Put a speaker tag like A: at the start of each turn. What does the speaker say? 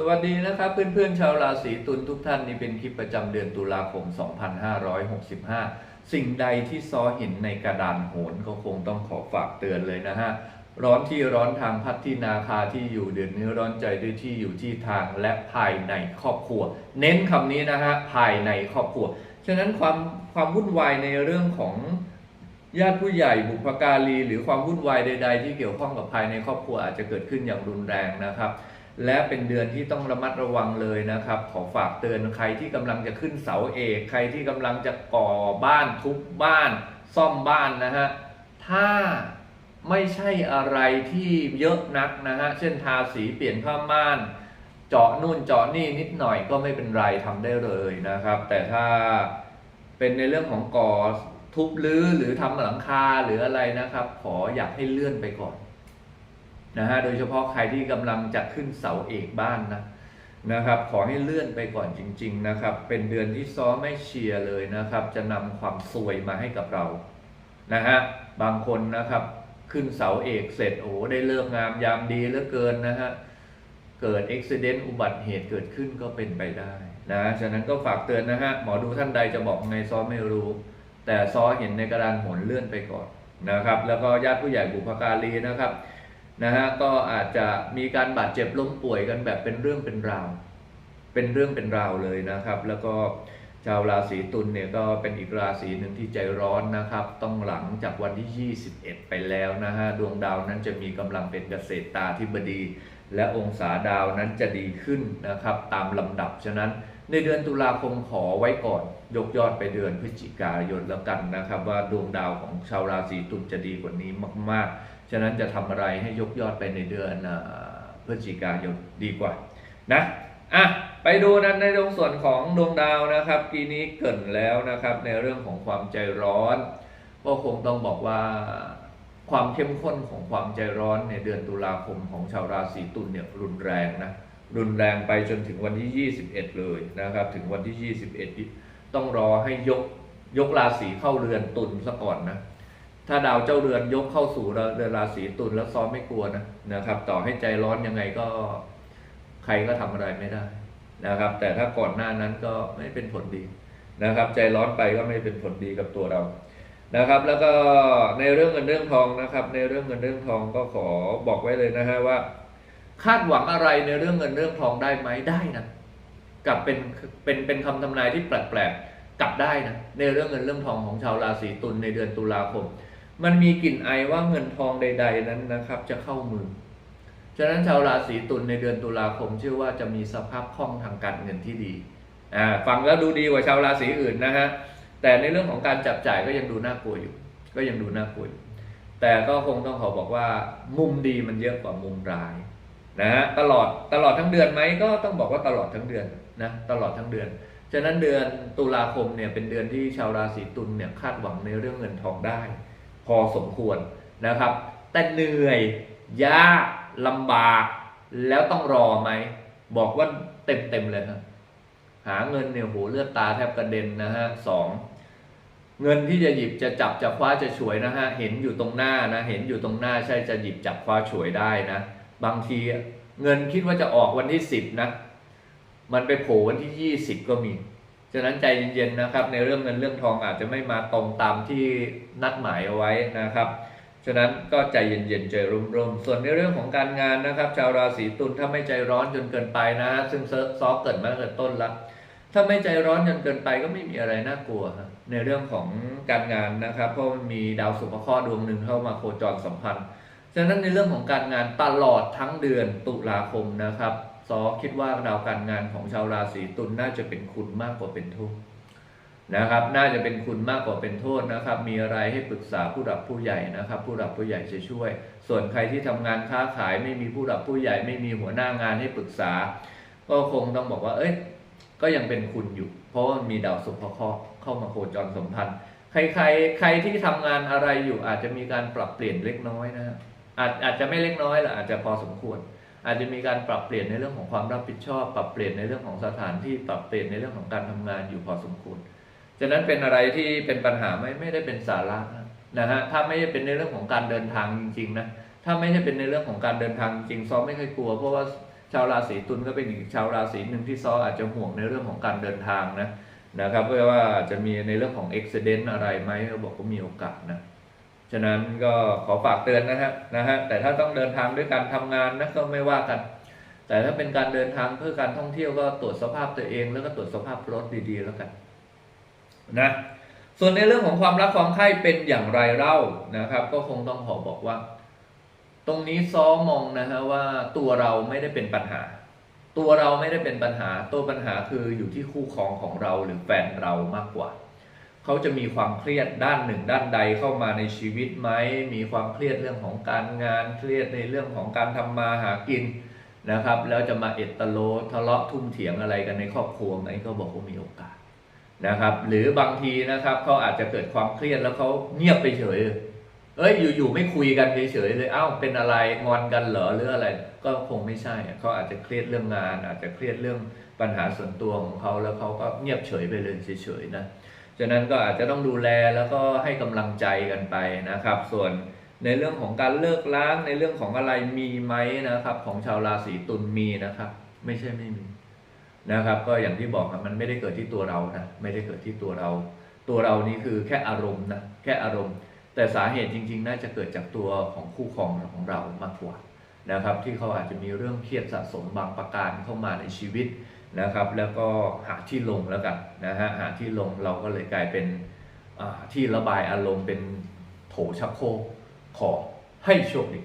A: สวัสดีนะครับเพื่อนๆชาวราศีตุลทุกท่านนี่เป็นคลิปประจำเดือนตุลาคม 2565 สิ่งใดที่ซ้อเห็นในกระดานโหนก็คงต้องขอฝากเตือนเลยนะฮะ ร้อนที่ร้อนทางพัดที่นาคาที่อยู่เดือดเนื้อร้อนใจด้วยที่อยู่ที่ทางและภายในครอบครัว เน้นคำนี้นะฮะภายในครอบครัว ฉะนั้นความความวุ่นวายในเรื่องของญาติผู้ใหญ่บุพการีหรือความวุ่นวายใด ๆ ที่เกี่ยวข้องกับภายในครอบครัวอาจจะเกิดขึ้นอย่างรุนแรงนะครับ และเป็นเดือนที่ต้องระมัดระวังเลยนะครับ ขอฝากเตือนใครที่กำลังจะขึ้นเสาเอก ใครที่กำลังจะก่อบ้านทุบบ้าน ซ่อมบ้านนะฮะถ้าไม่ใช่อะไรที่เยอะนักนะฮะเช่นทาสีเปลี่ยนผ้าม่าน เจาะนู่นเจาะนี่นิดหน่อยก็ไม่เป็นไรทำได้เลยนะครับ แต่ถ้าเป็นในเรื่องของก่อทุบรื้อหรือทำหลังคาหรืออะไรนะครับ ขออยากให้เลื่อนไปก่อน นะฮะโดยเฉพาะใครที่กำลังจะขึ้นเสาเอกบ้านนะนะครับ ขอให้เลื่อนไปก่อนจริง ๆนะครับ เป็นเดือนที่ซ้อไม่เชียร์เลยนะครับ จะนำความซวยมาให้กับเรานะฮะบางคนนะครับขึ้นเสาเอกเสร็จโอ้ได้เลิกงามยามดีเหลือเกินนะฮะเกิดอุบิเหตุอุบัติเหตุเกิดขึ้นก็เป็นไปได้นะฉะนั้นก็ฝากเตือนนะฮะหมอดูท่านใดจะบอกไงซ้อไม่รู้ แต่ซ้อเห็นในกระดานโหนเลื่อนไปก่อนนะครับ แล้วก็ญาติผู้ใหญ่บุพการีนะครับ นะฮะก็อาจจะมีการบาดเจ็บล้มป่วยกันแบบเป็นเรื่องเป็นราว เป็นเรื่องเป็นราวเลยนะครับ แล้วก็ชาวราศีตุลเนี่ยก็เป็นอีกราศีหนึ่งที่ใจร้อนนะครับ ต้องหลังจากวันที่ 21 ไปแล้วนะฮะดวงดาวนั้นจะมีกำลังเป็นเกษตรตาธิบดี และองศาดาวนั้นจะดีขึ้นนะครับ ตามลำดับฉะนั้น ในเดือนตุลาคมขอไว้ก่อนยกยอดไปเดือนพฤศจิกายนแล้วกันนะครับ ว่าดวงดาวของชาวราศีตุลจะดีกว่านี้มาก ๆ ฉะนั้นจะทำอะไรให้ยกยอดไปในเดือนอพฤศจิกายนดีกว่านะอะไปดูนั้นในตรงส่วนของดวงดาวนะครับกีนี้เกรินแล้วนะครับ ในเรื่องของความใจร้อน ก็คงต้องบอกว่าความเข้มข้นของความใจร้อนในเดือนตุลาคมของชาวราศีตุลเนี่ยรุนแรงนะ รุนแรงไปจนถึงวันที่ 21 เลยนะครับ ถึงวันที่ 21นี่ต้องรอให้ยกยกราศีเข้าเรือนตุลซะก่อนนะ ถ้าดาวเจ้าเรือนยกเข้าสู่เรือนราศีตุลแล้วซ้อมไม่กลัวนะนะครับ ต่อให้ใจร้อนยังไงก็ใครก็ทำอะไรไม่ได้นะครับ แต่ถ้าก่อนหน้านั้นก็ไม่เป็นผลดีนะครับ ใจร้อนไปก็ไม่เป็นผลดีกับตัวเรานะครับ แล้วก็ในเรื่องเงินเรื่องทองนะครับ ในเรื่องเงินเรื่องทองก็ขอบอกไว้เลยนะฮะว่า คาดหวังอะไรในเรื่องเงินเรื่องทองได้ไหมได้นะกลับเป็นเป็นเป็นคำทำนายที่แปลกๆกลับได้นะในเรื่องเงินเรื่องทองของชาวราศีตุลในเดือนตุลาคม มันมีกลิ่นไอว่าเงินทองใด ๆนั้นนะครับ จะเข้ามือฉะนั้นชาวราศีตุลในเดือนตุลาคมเชื่อว่าจะมีสภาพคล่องทางการเงินที่ดีอ่าฟังแล้วดูดีกว่าชาวราศีอื่นนะฮะแต่ในเรื่องของการจับจ่ายก็ยังดูน่ากลัวอยู่ ก็ยังดูน่ากลัวอยู่แต่ก็คงต้องขอบอกว่ามุมดีมันเยอะกว่ามุมร้าย นะฮะตลอดตลอดทั้งเดือนไหมก็ต้องบอกว่าตลอดทั้งเดือนนะตลอดทั้งเดือน ฉะนั้นเดือนตุลาคมเนี่ยเป็นเดือนที่ชาวราศีตุลเนี่ยคาดหวังในเรื่องเงินทองได้ พอสมควรนะครับ แต่เหนื่อยยากลำบากแล้วต้องรอไหม บอกว่าเต็มเต็มๆเลยครับหาเงินเนี่ยโหเลือดตาแทบกระเด็นนะฮะสองเงินที่จะหยิบจะจับจะคว้าจะฉวยนะฮะเห็นอยู่ตรงหน้านะ เห็นอยู่ตรงหน้าใช่จะหยิบจับคว้าฉวยได้นะ บางทีเงินคิดว่าจะออกวันที่สิบนะมันไปโผล่วันที่ยี่สิบก็มีฉะนั้นใจเย็นๆนะครับ ในเรื่องเงินเรื่องทองอาจจะไม่มาตรงตามที่นัดหมายเอาไว้นะครับฉะนั้นก็ใจเย็นๆใจร่มๆส่วนในเรื่องของการงานนะครับ ชาวราศีตุลถ้าไม่ใจร้อนจนเกินไปนะฮะซึ่งซอเกิดมาตั้งแต่ต้นแล้วถ้าไม่ใจร้อนจนเกินไปก็ไม่มีอะไรน่ากลัว ในเรื่องของการงานนะครับ เพราะมันมีดาวสุภเคราะห์ดวงหนึ่งเข้ามาโคจรสัมพันธ์ ฉะนั้นในเรื่องของการงานตลอดทั้งเดือนตุลาคมนะครับซอคิดว่าดาวการงานของชาวราศีตุลน่าจะเป็นคุณมากกว่าเป็นโทษนะครับ น่าจะเป็นคุณมากกว่าเป็นโทษนะครับ มีอะไรให้ปรึกษาผู้หลักผู้ใหญ่นะครับ ผู้หลักผู้ใหญ่จะช่วย ส่วนใครที่ทำงานค้าขายไม่มีผู้หลักผู้ใหญ่ไม่มีหัวหน้างานให้ปรึกษา ก็คงต้องบอกว่า เอ้ยก็ยังเป็นคุณอยู่ เพราะว่ามีดาวสุภเคราะห์เข้ามาโคจรสัมพันธ์ ใครใครใครที่ทำงานอะไรอยู่อาจจะมีการปรับเปลี่ยนเล็กน้อยนะฮะ อาจอาจจะไม่เล็กน้อยหรอกอาจจะพอสมควร อาจจะมีการปรับเปลี่ยนในเรื่องของความรับผิดชอบ ปรับเปลี่ยนในเรื่องของสถานที่ปรับเปลี่ยนในเรื่องของการทำงานอยู่พอสมควรฉะนั้นเป็นอะไรที่เป็นปัญหาไหมไม่ได้เป็นสาระนะฮะถ้าไม่ได้เป็นในเรื่องของการเดินทางจริงๆนะถ้าไม่ใช่เป็นในเรื่องของการเดินทางจริงซ้อมไม่เคยกลัว เพราะว่าชาวราศีตุลก็เป็นอีกชาวราศีหนึ่งที่ซ้ออาจจะห่วงในเรื่องของการเดินทางนะนะครับเพราะว่าจะมีในเรื่องของอุบิเหตุอะไรไหมก็บอกว่ามีโอกาสนะ ฉะนั้นก็ขอฝากเตือนนะฮะนะฮะแต่ถ้าต้องเดินทางด้วยการทำงานนะก็ไม่ว่ากัน แต่ถ้าเป็นการเดินทางเพื่อการท่องเที่ยวก็ตรวจสภาพตัวเองแล้วก็ตรวจสภาพรถดีๆ แล้วกันนะส่วนในเรื่องของความรักความใคร่เป็นอย่างไรเล่านะครับ ก็คงต้องขอบอกว่า ตรงนี้ซ้อมองนะฮะว่าตัวเราไม่ได้เป็นปัญหา ตัวเราไม่ได้เป็นปัญหา ตัวปัญหาคืออยู่ที่คู่ครองของเราหรือแฟนเรามากกว่า เขาจะมีความเครียดด้านหนึ่ง ด้านใดเข้ามาในชีวิตไหมมีความเครียดเรื่องของการงานเครียดในเรื่องของการทำมาหากินนะครับ แล้วจะมาเอดตะโลทะเลาะทุ่มเถียงอะไรกันในครอบครัวไหมก็บอกว่ามีโอกาสนะครับ หรือบางทีนะครับเขาอาจจะเกิดความเครียดแล้วเขาเงียบไปเฉยเอ้ยอยู่ๆไม่คุยกันเฉยๆเลยเอ้าเป็นอะไรงอนกันเหรอหรืออะไร ก็คงไม่ใช่เขาอาจจะเครียดเรื่องงาน อาจจะเครียดเรื่องปัญหาส่วนตัวของเขาแล้วเขาก็เงียบเฉยไปเลยเฉยๆนะ ฉะนั้นก็อาจจะต้องดูแลแล้วก็ให้กำลังใจกันไปนะครับ ส่วนในเรื่องของการเลิกล้างในเรื่องของอะไรมีไหมนะครับ ของชาวราศีตุลมีนะครับ ไม่ใช่ไม่มีนะครับ ก็อย่างที่บอกครับมันไม่ได้เกิดที่ตัวเรานะไม่ได้เกิดที่ตัวเรา ตัวเรานี่คือแค่อารมณ์นะแค่อารมณ์ แต่สาเหตุจริง ๆ น่าจะเกิดจากตัวของคู่ครองของเรามากกว่า นะครับที่เขาอาจจะมีเรื่องเครียดสะสมบางประการเข้ามาในชีวิตนะครับ แล้วก็หาที่ลงแล้วกันนะฮะหาที่ลงเราก็เลยกลายเป็นที่ระบายอารมณ์เป็นโถชักโครกขอให้โชคดี